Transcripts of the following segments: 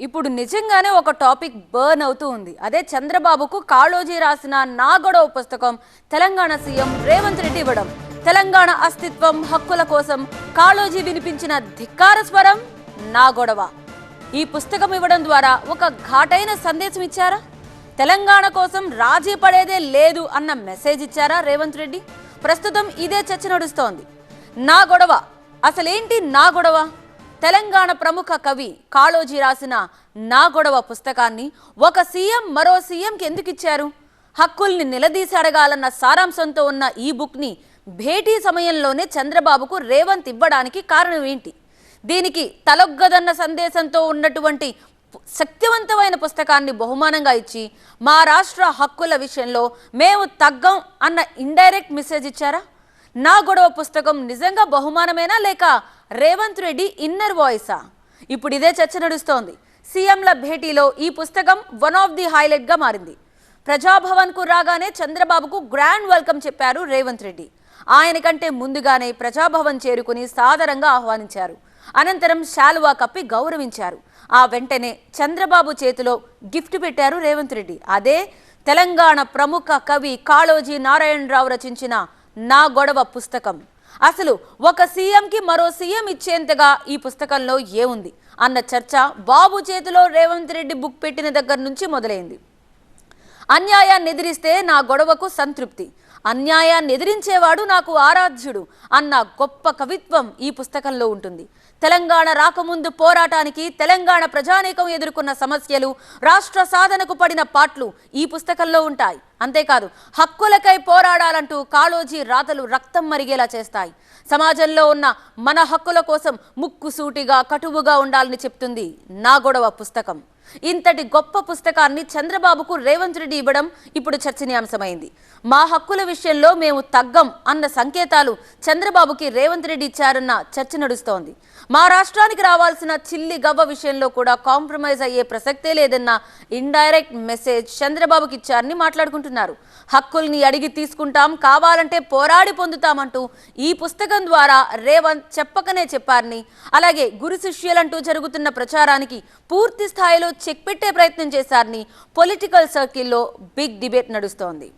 ఇప్పుడు నిజంగానే ఒక టాపిక్ బర్న్ అవుతూ ఉంది. అదే చంద్రబాబుకు కాళోజీ రాసిన నా గొడవ పుస్తకం తెలంగాణ సీఎం రేవంత్ రెడ్డి ఇవ్వడం. తెలంగాణ అస్తిత్వం హక్కుల కోసం కాళోజీ వినిపించిన ధిక్కార స్వరం నా గొడవ ఈ పుస్తకం ఇవ్వడం ద్వారా ఒక ఘాటైన సందేశం ఇచ్చారా? తెలంగాణ కోసం రాజీ పడేదే లేదు అన్న మెసేజ్ ఇచ్చారా రేవంత్ రెడ్డి? ప్రస్తుతం ఇదే చర్చ నడుస్తోంది. నా గొడవ అసలేంటి నా గొడవ తెలంగాణ ప్రముఖ కవి కాళోజీ రాసిన నా గొడవ పుస్తకాన్ని ఒక సీఎం మరో సీఎంకి ఎందుకు ఇచ్చారు? హక్కుల్ని నిలదీసి అడగాలన్న సారాంశంతో ఉన్న ఈ బుక్ని భేటీ సమయంలోనే చంద్రబాబుకు రేవంత్ ఇవ్వడానికి కారణం ఏంటి? దీనికి తలొగ్గదన్న సందేశంతో ఉన్నటువంటి శక్తివంతమైన పుస్తకాన్ని బహుమానంగా ఇచ్చి మా రాష్ట్ర హక్కుల విషయంలో మేము తగ్గం అన్న ఇండైరెక్ట్ మెసేజ్ ఇచ్చారా? నా గొడవ పుస్తకం నిజంగా బహుమానమేనా లేక రేవంత్ రెడ్డి ఇన్నర్ వాయిసా ఇప్పుడు ఇదే చర్చ నడుస్తోంది. సీఎంల భేటీలో ఈ పుస్తకం వన్ ఆఫ్ ది హైలైట్గా మారింది. ప్రజాభవన్కు రాగానే చంద్రబాబుకు గ్రాండ్ వెల్కమ్ చెప్పారు రేవంత్ రెడ్డి. ఆయన కంటే ముందుగానే ప్రజాభవన్ చేరుకుని సాదరంగా ఆహ్వానించారు. అనంతరం శాలువా కప్పి గౌరవించారు. ఆ వెంటనే చంద్రబాబు చేతిలో గిఫ్ట్ పెట్టారు రేవంత్ రెడ్డి. అదే తెలంగాణ ప్రముఖ కవి కాళోజీ నారాయణరావు రచించిన నా గొడవ పుస్తకం. అసలు ఒక సీఎంకి మరో సీఎం ఇచ్చేంతగా ఈ పుస్తకంలో ఏముంది అన్న చర్చ బాబు చేతిలో రేవంత్ రెడ్డి బుక్ పెట్టిన దగ్గర నుంచి మొదలైంది. అన్యాయాన్ని ఎదిరిస్తే నా గొడవకు సంతృప్తి. అన్యాయాన్ని ఎదిరించేవాడు నాకు ఆరాధ్యుడు అన్న గొప్ప కవిత్వం ఈ పుస్తకంలో ఉంటుంది. తెలంగాణ రాకముందు పోరాటానికి తెలంగాణ ప్రజానీకం ఎదుర్కొన్న సమస్యలు రాష్ట్ర సాధనకు పడిన పాట్లు ఈ పుస్తకంలో ఉంటాయి. అంతేకాదు హక్కులకై పోరాడాలంటూ కాళోజీ రాతలు రక్తం మరిగేలా చేస్తాయి. సమాజంలో ఉన్న మన హక్కుల కోసం ముక్కుసూటిగా కటువుగా ఉండాలని చెప్తుంది నా గొడవ పుస్తకం. ఇంతటి గొప్ప పుస్తకాన్ని చంద్రబాబుకు రేవంత్ రెడ్డి ఇవ్వడం ఇప్పుడు చర్చనీయాంశమైంది. మా హక్కుల విషయంలో మేము తగ్గం అన్న సంకేతాలు చంద్రబాబుకి రేవంత్ రెడ్డి ఇచ్చారన్న చర్చ నడుస్తోంది. మా రాష్ట్రానికి రావాల్సిన చిల్లి గవ్వ విషయంలో కూడా కాంప్రమైజ్ అయ్యే ప్రసక్తే లేదన్న ఇండైరెక్ట్ మెసేజ్ చంద్రబాబుకి ఇచ్చారని మాట్లాడుకుంటున్నారు. హక్కుల్ని అడిగి తీసుకుంటాం కావాలంటే పోరాడి పొందుతామంటూ ఈ పుస్తకం ద్వారా రేవంత్ చెప్పకనే చెప్పారని అలాగే గురు శిష్యులంటూ జరుగుతున్న ప్రచారానికి పూర్తి స్థాయిలో చెక్ పెట్టే ప్రయత్నం చేశారని పొలిటికల్ సర్కిల్లో బిగ్ డిబేట్ నడుస్తోంది.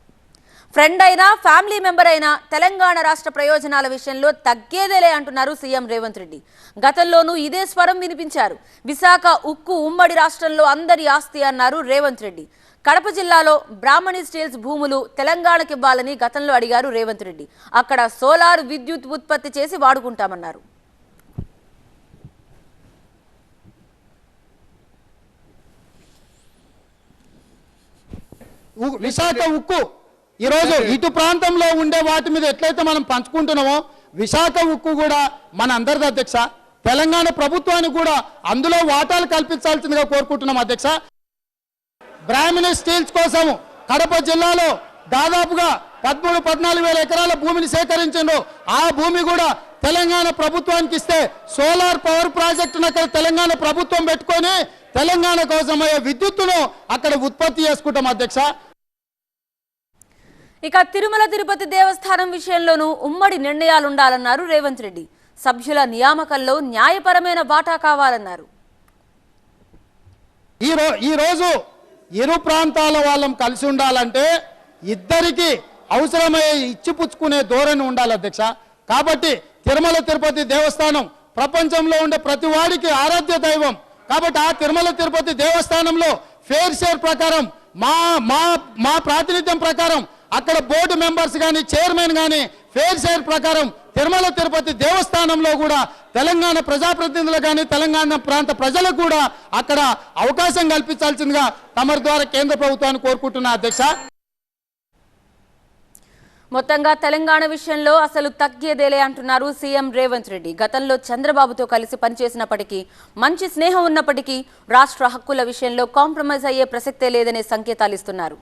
ఫ్రెండ్ అయినా ఫ్యామిలీ మెంబర్ అయినా తెలంగాణ రాష్ట్ర ప్రయోజనాల విషయంలో తగ్గేదేలే అంటున్నారు సీఎం రేవంత్ రెడ్డి. గతంలోనూ ఇదే స్వరం వినిపించారు. విశాఖ ఉక్కు ఉమ్మడి రాష్ట్రంలో అందరి ఆస్తి అన్నారు రేవంత్ రెడ్డి. కడప జిల్లాలో బ్రాహ్మణి స్టీల్స్ భూములు తెలంగాణకి ఇవ్వాలని గతంలో అడిగారు రేవంత్ రెడ్డి. అక్కడ సోలార్ విద్యుత్ ఉత్పత్తి చేసి వాడుకుంటామన్నారు. విశాఖ ఉక్కు. ఈరోజు ఇటు ప్రాంతంలో ఉండే వాటి మీద ఎట్లయితే మనం పంచుకుంటున్నామో విశాఖ ఉక్కు కూడా మన అందరిది అధ్యక్ష. తెలంగాణ ప్రభుత్వానికి కూడా అందులో వాటాలు కల్పించాల్సిందిగా కోరుకుంటున్నాం అధ్యక్ష. బ్రాహ్మణ స్టీల్స్ కోసం కడప జిల్లాలో దాదాపుగా పదమూడు పద్నాలుగు వేల ఎకరాల భూమిని సేకరించిండ్రు. ఆ భూమి కూడా తెలంగాణ ప్రభుత్వానికి ఇస్తే సోలార్ పవర్ ప్రాజెక్టును అక్కడ తెలంగాణ ప్రభుత్వం పెట్టుకొని తెలంగాణ కోసం అయ్యే విద్యుత్తును అక్కడ ఉత్పత్తి చేసుకుంటాం అధ్యక్ష. ఇక తిరుమల తిరుపతి దేవస్థానం విషయంలోనూ ఉమ్మడి నిర్ణయాలు ఉండాలన్నారు రేవంత్ రెడ్డి. సభ్యుల నియామకంలో న్యాయపరమైన వాటా కావాలన్నారు. ఈ రోజు ఇరు ప్రాంతాల వాళ్ళం కలిసి ఉండాలంటే ఇద్దరికి అవసరమయ్యే ఇచ్చిపుచ్చుకునే ధోరణి ఉండాలి అధ్యక్ష. కాబట్టి తిరుమల తిరుపతి దేవస్థానం ప్రపంచంలో ఉండే ప్రతి వాడికి ఆరాధ్య దైవం కాబట్టి ఆ తిరుమల తిరుపతి దేవస్థానంలో ఫేర్ షేర్ ప్రకారం మా మా మా ప్రాతినిధ్యం ప్రకారం అక్కడ బోర్డు మెంబర్స్ కానీ చైర్మన్ కానీ ఫేర్ షేర్ ప్రకారం తిరుమల తిరుపతి దేవస్థానంలో కూడా తెలంగాణ ప్రజాప్రతినిధులు కానీ తెలంగాణ ప్రాంత ప్రజలకు కూడా అక్కడ అవకాశం కల్పించాల్సిందిగా తమరి ద్వారా కేంద్ర ప్రభుత్వాన్ని కోరుకుంటున్నా అధ్యక్ష. మొత్తంగా తెలంగాణ విషయంలో అసలు తగ్గేదేలే అంటున్నారు సీఎం రేవంత్ రెడ్డి. గతంలో చంద్రబాబుతో కలిసి పనిచేసినప్పటికీ మంచి స్నేహం ఉన్నప్పటికీ రాష్ట్ర హక్కుల విషయంలో కాంప్రమైజ్ అయ్యే ప్రసక్తే లేదనే సంకేతాలు ఇస్తున్నారు.